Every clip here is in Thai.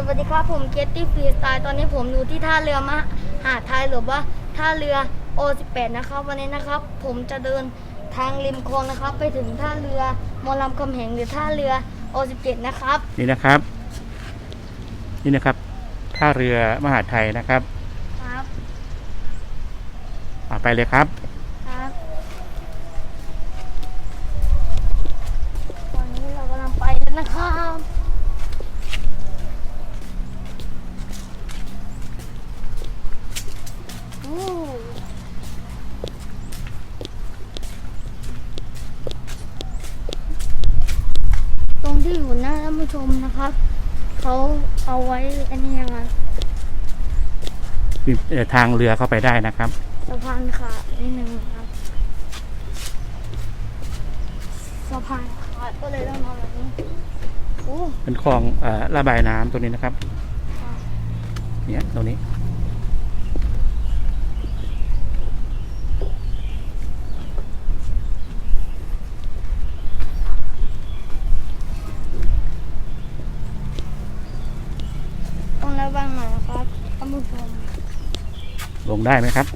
สวัสดีครับผมเกตตี้ฟรีสไตล์ตอนนี้ผมอยู่ที่ท่าเรือมหาดไทยหรือว่าท่าเรือโอ18นะครับ วันนี้นะครับ ผมจะเดินทางริมคลองนะครับ ไปถึงท่าเรือมอลำคำแหงหรือท่าเรือโอ17นะครับ นี่นะครับ นี่นะครับ ท่าเรือมหาดไทยนะครับครับอ่าไปเลยครับครับตอนนี้เรากำลังไปแล้วนะครับ ตรงที่อยู่หน้าท่านผู้ชมนะครับ เขาเอาไว้อันนี้ยังไงมีเอ่อทางเรือเข้าไปได้นะครับ สะพานขาดนิดนึงครับ สะพานขาดก็เลยต้องนอนแบบนี้โอ้เป็นคลองเอ่อระบายน้ำตรงนี้นะครับครับเนี่ยตรงนี้ ต้องระวังห น่อยนะครับท่านผู้ชมลงได้ไหมครับ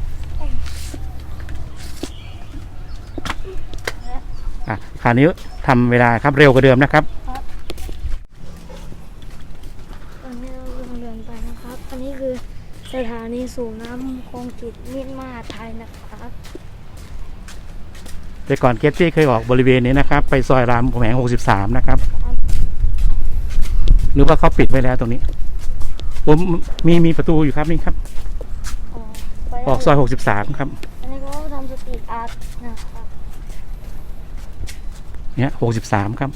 อะคราวนี้ทำเวลาครับเร็วกว่าเดิมนะครับตอนนี้เรากำลังเดินไปนะครับ อันนี้คือสถานีสูบน้ำคลองจิตมิตรมหาไทยนะครับ แต่ก่อนเกตตี้เคยออกบริเวณนี้นะครับ ไปซอยรามคำแหง63 นะครับ หรือว่าเขาปิดไว้แล้วตรงนี้ ผมมีมีประตูอยู่ครับนี่ครับ ออกไปออกซอย63ครับ อันนี้เขาทำสตรีทอาร์ตนะครับเนี่ย63ครับ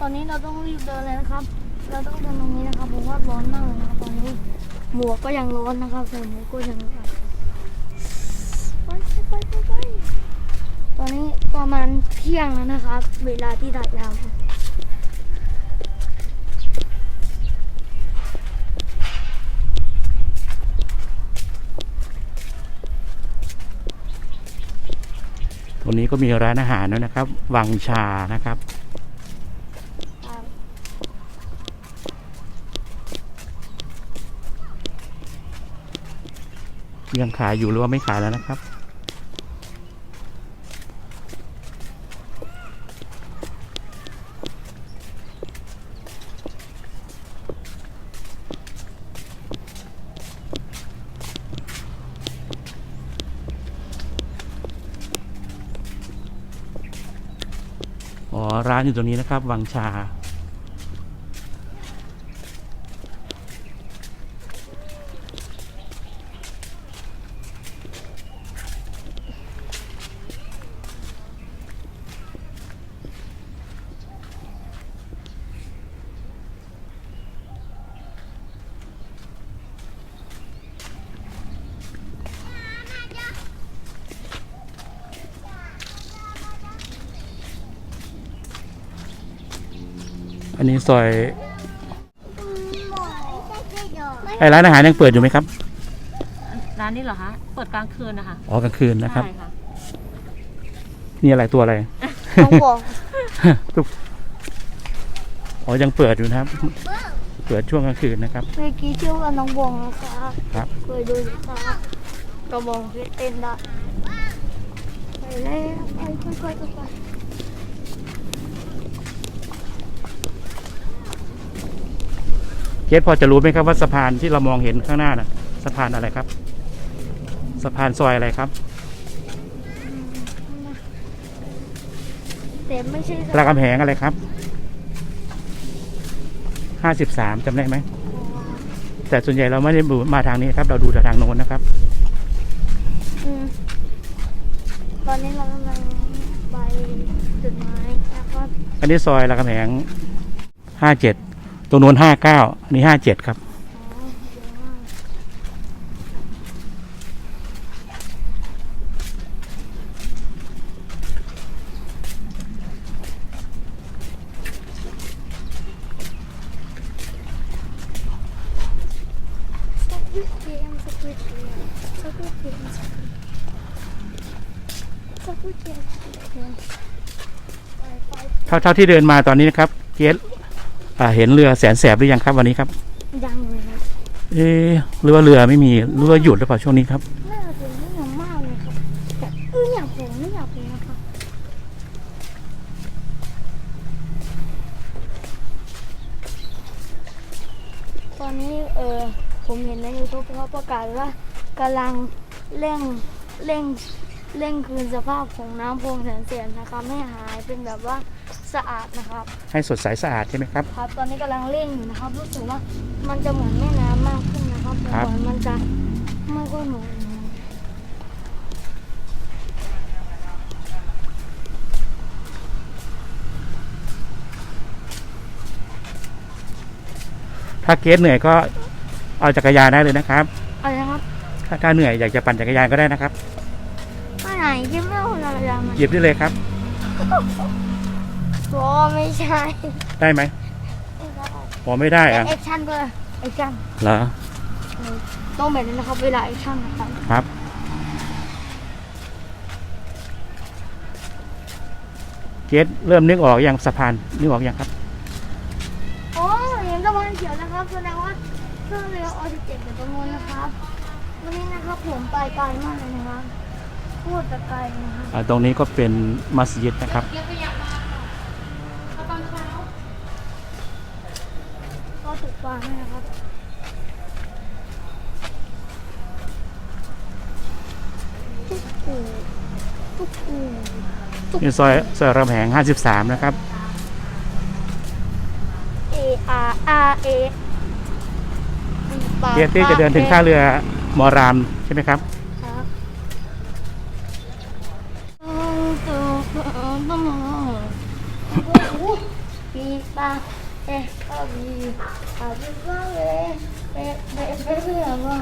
ตอนนี้เราต้องรีบเดินเลยนะครับ เราต้องเดินตรงนี้นะครับผมว่าร้อนมากเลยนะครับตอนนี้ หมวกก็ยังร้อนนะครับแต่หมวกก็ยังร้อนไปไปไปไปตอนนี้ประมาณเที่ยงแล้วนะครับ เวลาที่ถ่ายทำ รงนี้ก็มีร้านอาหารด้วนะครับ วังชานะครับ ยังขายอยู่หรือว่าไม่ขายแล้วนะครับ อ๋อร้านอยู่ตรงนี้นะครับ วังชา อันนี้ซอยไอ้ร้านอาหารยังเปิดอยู่ไหมครับ ร้านนี้เหรอคะ เปิดกลางคืนนะคะอ๋อกลางคืนนะครับ ใช่ค่ะนี่อะไรตัวอะไรต้องบอกตุ๊กอ๋อยังเปิดอยู่นะครับ เปิดช่วงกลางคืนนะครับ เมื่อกี้ชื่อว่าน้องบองนะครับครับ เคยดูอยู่ครับกระบองเพชรเต้นได้ไปแล้วไปค่อยๆค่อ เกสพอจะรู้ไหมครับว่าสะพานที่เรามองเห็นข้างหน้าน่ะสะพานอะไรครับ สะพานซอยอะไรครับๆแต่ไม่ใช่สรามคำแหงอะไรครับห้าสิบสามจำได้ไหม แต่ส่วนใหญ่เราไม่ได้ดูมาทางนี้ครับ เราดูจากทางโน้นนะครับ อืมตอนนี้เรากำลังไปจุดหมายนะครับ อันนี้ซอยรามคำแหงห้าเจ็ด ตรงโน้นห้าเก้าอันนี้ห้าเจ็ดครับเดี๋ยวว่าสควิดเกมสควิดเกมสควิดเกมสควิดเกมสควิดเท่าเท่าที่เดินมาตอนนี้นะครับเกส เห็นเรือแสนแสบหรือยังครับ วันนี้ครับยยังเลยครับ เอ๊ะหรือว่าเรือไม่มีหรือว่าหยุดหรือเปล่าช่วงนี้ครับน่าจะเป็นเรื่องมากเลยครับแต่เอออยากผมไม่อยากเป็นนะครับตอนนี้เออผมเห็นในยูทูบเขาประกาศว่ากำลังเร่งเร่งเร่งคืนสภาพของน้ำโพงแสนเสียนนะครับให้หายเป็นแบบว่า สะอาดนะครับ ให้สดใสสะอาดใช่ไหมครับ ครับตอนนี้กำลังเร่งอยู่นะครับ รู้สึกว่ามันจะเหมือนแม่น้ำมากขึ้นนะครับแต่ครับ ก่อนมันจะไม่ค่อยเหมือนถ้าเกสเหนื่อยก็เอาจักรยานได้เลยนะครับ อะไรนะครับถ้าถ้าเหนื่อยอยากจะปั่นจักรยานก็ได้นะครับ ไปไหนกินไม่เอาอะไรอย่างหยิบได้เลยครับโอ้ไม่ใช่ได้ไหมพอไม่ได้อะแอคชั่นด้วยแอคชั่นเหรอต้องแบบนี้นะครับเวลาแอคชั่นนะครับครับเกสเริ่มนึกออกอย่างสะพานนึกออกอย่างครับโอ้เห็นตะวันเขียวนะครับแสดงว่าเครื่องเรือออทิเจ็ดอยู่ตรงนู้นนะครับวันนี้นะครับผมไปไกลมากเลยนะครับพูดแต่ไกลนะครับอ่าตรงนี้ก็เป็นมัสยิดนะครับ ก็ถูก วางให้นะครับตุ๊กปูตุ๊กปูนี่ซอยซอยรามแหง 53 นะครับเออาอาเอเกสที่จะเดินถึงท่าเรือมอรามใช่ไหมครับ ครับตุ๊กปูตุ๊กปูปีปาเอ๊ะก็มีอาบิบาเวเอ๊ะเอ๊ะเอ๊ะเอ๊ะว่า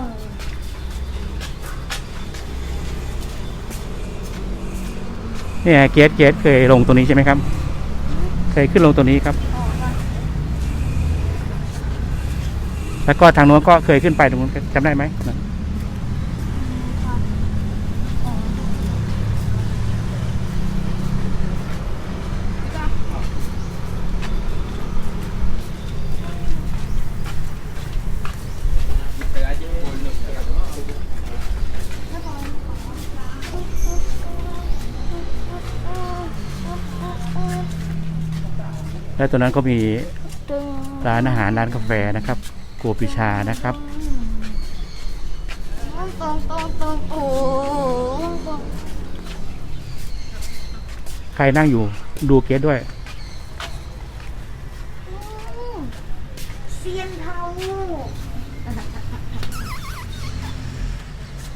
เนี่ยเกสเกสเคยลงตัวนี้ใช่ไหมครับ เคยขึ้นลงตัวนี้ครับ แล้วก็ทางโน้นก็เคยขึ้นไปตรงนู้นจำได้ไหม แล้วตรงนั้นก็มีตึงร้านอาหารร้านกาแฟนะครับโกปิชานะครับตรงตรงตรงโอ้ตรงใครนั่งอยู่ดูเกสด้วยเซียนเทา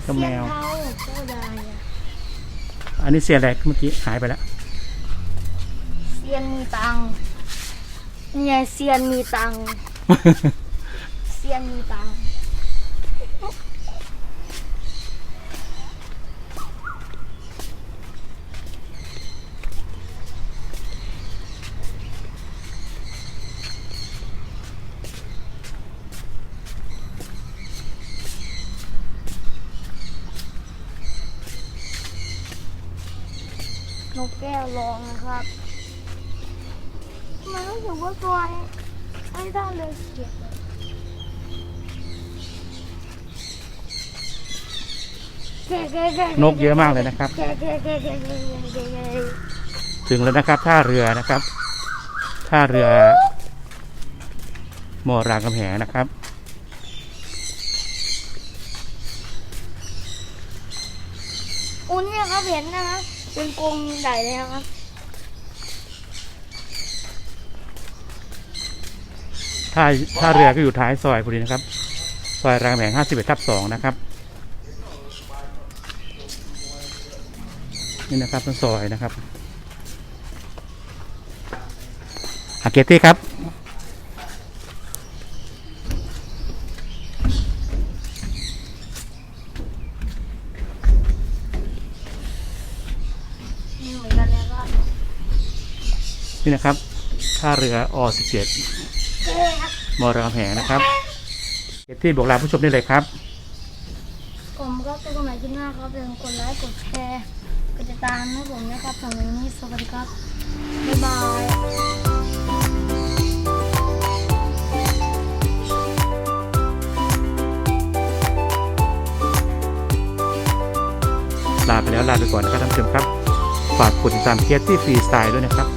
ก็แมวเซียนเทาโคตรได้อะอันนี้เสียอะไรเมื่อกี้หายไปแล้วเซียนมีตังค์ เนี่ยเซียนมีตังค์เซียนมีตังค์นกแก้วร้องนะครับ ทำไมันรู้สึกว่าตัวไอ้ไอ้ด้านเลยเกียดเลยแก่แก่แก่นกเยอะมากเลยนะครับแก่แก่แก่แก่แก่แก่แก่ถึงแล้วนะครับท่าเรือนะครับ ท่าเรือมอรามคำแหงนะครับอูเนี่ยครับเห็นนะครับเป็นกรงใหญ่เลยนะครับ ท่าท่าเรือก็อยู่ท้ายซอยพอดีนะครับ ซอยรามคำแหง51ทับ2นะครับ นี่นะครับเป็นซอยนะครับอาเกตี้ครับนี่เหมือนกันเลยครับนี่นะครับท่าเรืออ 17เจ๊ครับ มอรามแหงนะครับเจตีบอกลาผู้ชมได้เลยครับ ผมก็ตัวใหม่ที่หน้าครับเป็นกดไลค์กดแชร์กดติดตามให้ผมนะครับสำหรับวันนี้สวัสดีครับ บ๊ายบายลาไปแล้วลาไปก่อนนะครับท่านผู้ชมครับ ฝากกดติดตามเคสที่ฟรีสไตล์ด้วยนะครับ